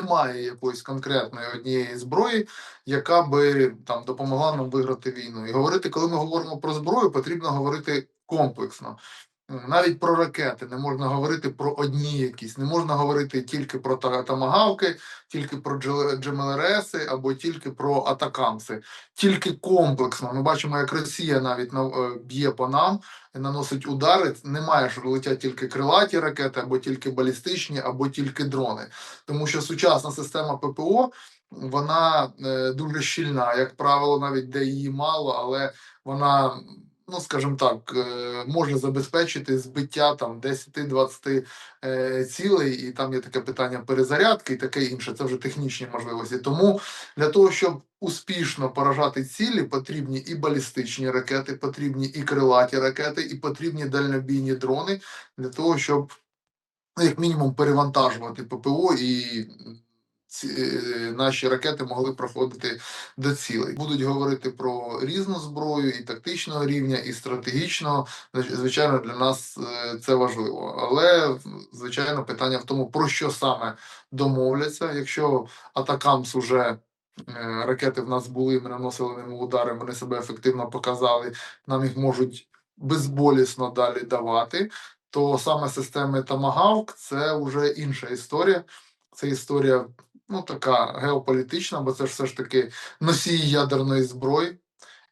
немає якоїсь конкретної однієї зброї, яка би там допомогла нам виграти війну. І говорити, коли ми говоримо про зброю, потрібно говорити комплексно. М, Навіть про ракети не можна говорити про одні якісь, не можна говорити тільки про та- тамагавки, тільки про Дж- джемелереси або тільки про атакамси. Тільки комплексно. Ми бачимо, як Росія навіть на- е, б'є по нам, наносить удари. Немає що летять тільки крилаті ракети, або тільки балістичні, або тільки дрони. Тому що сучасна система ППО вона е, дуже щільна. Як правило, навіть де її мало, але вона. Ну, скажімо так, е, може забезпечити збиття там 10-20 е, цілей, і там є таке питання перезарядки і таке інше. Це вже технічні можливості. Тому для того, щоб успішно поражати цілі, потрібні і балістичні ракети, потрібні і крилаті ракети, і потрібні дальнобійні дрони для того, щоб ну, як мінімум перевантажувати ППО і ці, е, наші ракети могли проходити до цілей. Будуть говорити про різну зброю і тактичного рівня, і стратегічного. Звичайно, для нас е, це важливо. Але звичайно, питання в тому, про що саме домовляться. Якщо Атакамс уже е, ракети в нас були, ми наносили ними удари, вони себе ефективно показали, нам їх можуть безболісно далі давати. То саме системи Тамагавк це вже інша історія. Це історія ну така геополітична, бо це ж все ж таки носії ядерної зброї.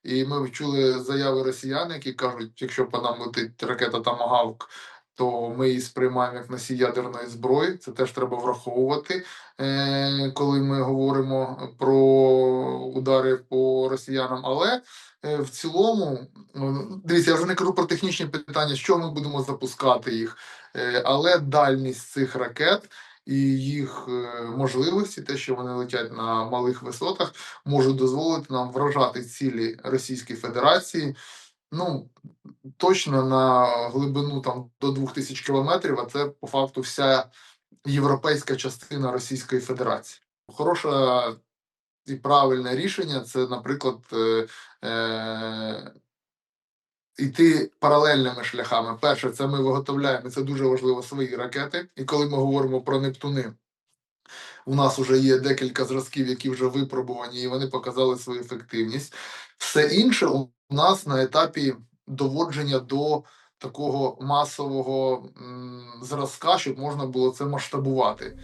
І ми чули заяви росіян, які кажуть, якщо по нам летить ракета Тамагавк, то ми її сприймаємо як носій ядерної зброї. Це теж треба враховувати, е, коли ми говоримо про удари по росіянам. Але е, в цілому, ну, дивіться, я вже не кажу про технічні питання, що ми будемо запускати їх, е, але дальність цих ракет і їх е, можливості, те, що вони летять на малих висотах, можуть дозволити нам вражати цілі Російської Федерації. Ну точно на глибину там до 2000 кілометрів, а це по факту вся європейська частина Російської Федерації. Хороше і правильне рішення це, наприклад, е, е, йти паралельними шляхами. Перше, це ми виготовляємо, це дуже важливо свої ракети. І коли ми говоримо про Нептуни, у нас вже є декілька зразків, які вже випробувані, і вони показали свою ефективність. Все інше у нас на етапі доводження до такого масового м, зразка, щоб можна було це масштабувати.